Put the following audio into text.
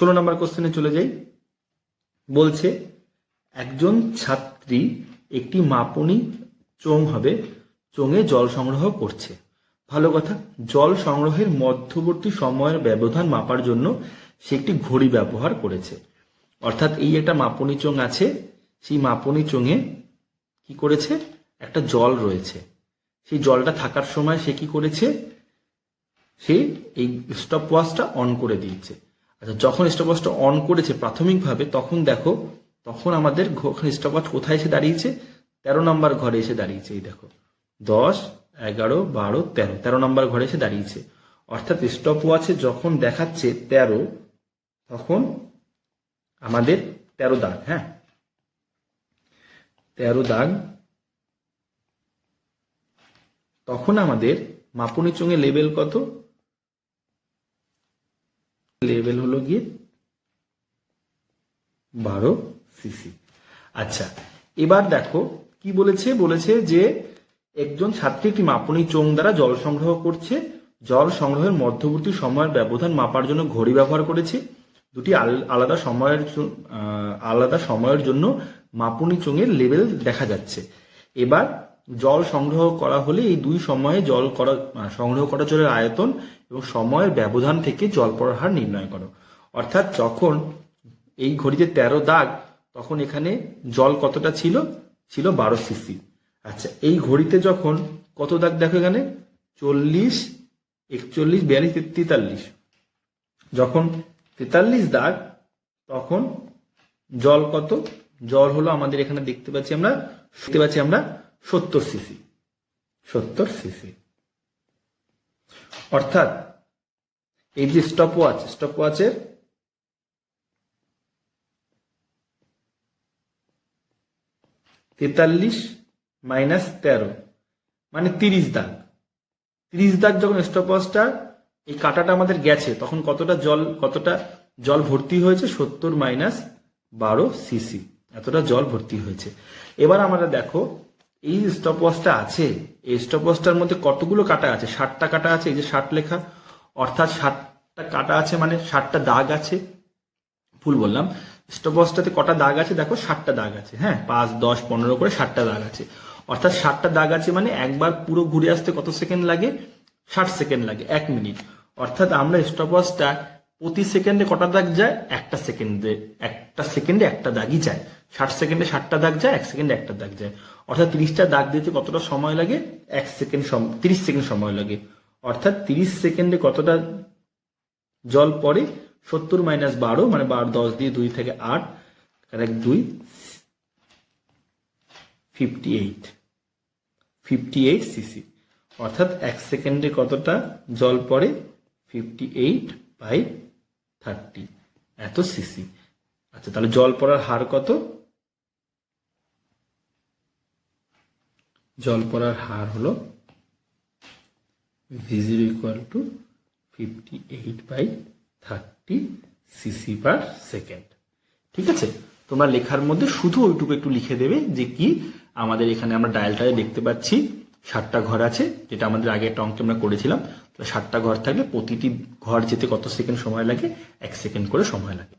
ষোলো নম্বর কোশ্চেনে চলে যাই। বলছে, একজন ছাত্রী একটি মাপনি চোং হবে, চোঙে জল সংগ্রহ করছে। ভালো কথা, জল সংগ্রহের মধ্যবর্তী সময়ের ব্যবধান মাপার জন্য সে একটি ঘড়ি ব্যবহার করেছে। অর্থাৎ এই একটা মাপনি চোং আছে, সেই মাপনি চোঙে কি করেছে? একটা জল রয়েছে। সেই জলটা থাকার সময় সে কি করেছে? সে এই স্টপ ওয়াচটা অন করে দিয়েছে। আচ্ছা যখন স্টপ ওয়াচটা অন করেছে প্রাথমিকভাবে, তখন দেখো, তখন আমাদের স্টপ ওয়াচ কোথায় এসে দাঁড়িয়েছে? তেরো নম্বর ঘরে এসে দাঁড়িয়েছে, এই দেখো। দশ, এগারো, বারো, তেরো তেরো নম্বর ঘরে এসে দাঁড়িয়েছে। অর্থাৎ স্টপ ওয়াচে যখন দেখাচ্ছে তেরো, তখন আমাদের তেরো দাগ হ্যাঁ? তেরো দাগ, তখন আমাদের মাপনী চোঙে লেভেল কত? লেভেল হলো গিয়ে বারো সিসি। আচ্ছা এবার দেখো কি বলেছে? বলেছে যে একজন ছাত্রী একটি মাপনী চোং দ্বারা জল সংগ্রহ করছে। জল সংগ্রহের মধ্যবর্তী সময়ের ব্যবধান মাপার জন্য ঘড়ি ব্যবহার করেছে। দুটি আল- আলাদা সময়ের আলাদা সময়ের জন্য মাপনী চোঙের লেভেল দেখা যাচ্ছে। এবার জল সংগ্রহ করা হলে এই দুই সময়ে জল করা সংগ্রহ করা জলের আয়তন এবং সময়ের ব্যবধান থেকে জল পড়ার হার নির্ণয় করো। অর্থাৎ যখন এই ঘড়িতে তেরো দাগ, তখন এখানে জল কতটা ছিল? ছিল বারো সিসি আচ্ছা এই ঘড়িতে যখন কত দাগ দেখো এখানে? চল্লিশ, একচল্লিশ, বিয়াল্লিশ, তেতাল্লিশ। যখন তেতাল্লিশ দাগ, তখন জল কত? জল হলো আমাদের এখানে দেখতে পাচ্ছি আমরা, দেখতে পাচ্ছি আমরা সত্তর সিসি সত্তর সিসি অর্থাৎ এই যে স্টপ ওয়াচ স্টপ ওয়াচের তেতাল্লিশ মাইনাস তেরো মানে তিরিশ দাগ। তিরিশ দাগ যখন স্টপ ওয়াচটা এই কাটাটা আমাদের গেছে, তখন কতটা জল কতটা জল ভর্তি হয়েছে? সত্তর মাইনাস বারো সিসি এতটা জল ভর্তি হয়েছে। এবার আমরা দেখো এই স্টপ ওয়াচটা আছে, এই স্টপ ওয়াচটার মধ্যে কতগুলো কাটা আছে? ষাটটা কাটা আছে, এই যে ষাট লেখা। অর্থাৎ ষাটটা কাটা আছে মানে ষাটটা দাগ আছে। ভুল বললাম। স্টপ ওয়াচটাতে কটা দাগ আছে? দেখো, ষাটটা দাগ আছে হ্যাঁ? পাঁচ, দশ, পনেরো করে ষাটটা দাগ আছে। অর্থাৎ ষাটটা দাগ আছে মানে একবার পুরো ঘুরে আসতে কত সেকেন্ড লাগে? ষাট সেকেন্ড লাগে, এক মিনিট। অর্থাৎ আমরা স্টপ ওয়াচটা প্রতি সেকেন্ডে কটা দাগ যায়? একটা সেকেন্ডে একটা সেকেন্ডে একটা দাগই যায়। ষাট সেকেন্ডে ষাটটা দাগ যায়, এক সেকেন্ডে একটা দাগ যায়। অর্থাৎ তিরিশটা দাগ দিতে কতটা সময় লাগে, এক সেকেন্ড তিরিশ সেকেন্ড সময় লাগে। অর্থাৎ তিরিশ সেকেন্ডে কতটা জল পড়ে, সত্তর মাইনাস বারো মানে বারো দশ দিয়ে দুই থেকে আট এক দুই fifty eight fifty eight CC অর্থাৎ এক সেকেন্ডে কতটা জল পড়ে ফিফটি এইট বাই থার্টি এত সিসি আচ্ছা তাহলে জল পড়ার হার কত? জল পড়ার হার হলো ভিজির equal to fifty eight by thirty CC per second ঠিক আছে? তোমরা লেখার মধ্যে শুধু ওইটুকু একটু লিখে দেবে যে কি আমাদের এখানে আমরা ডায়ালটায় দেখতে পাচ্ছি ষাটটা ঘর আছে, যেটা আমাদের আগে একটা অঙ্কে আমরা করেছিলাম। তো ষাটটা ঘর থাকলে প্রতিটি ঘর যেতে কত সেকেন্ড সময় লাগে? এক সেকেন্ড করে সময় লাগে।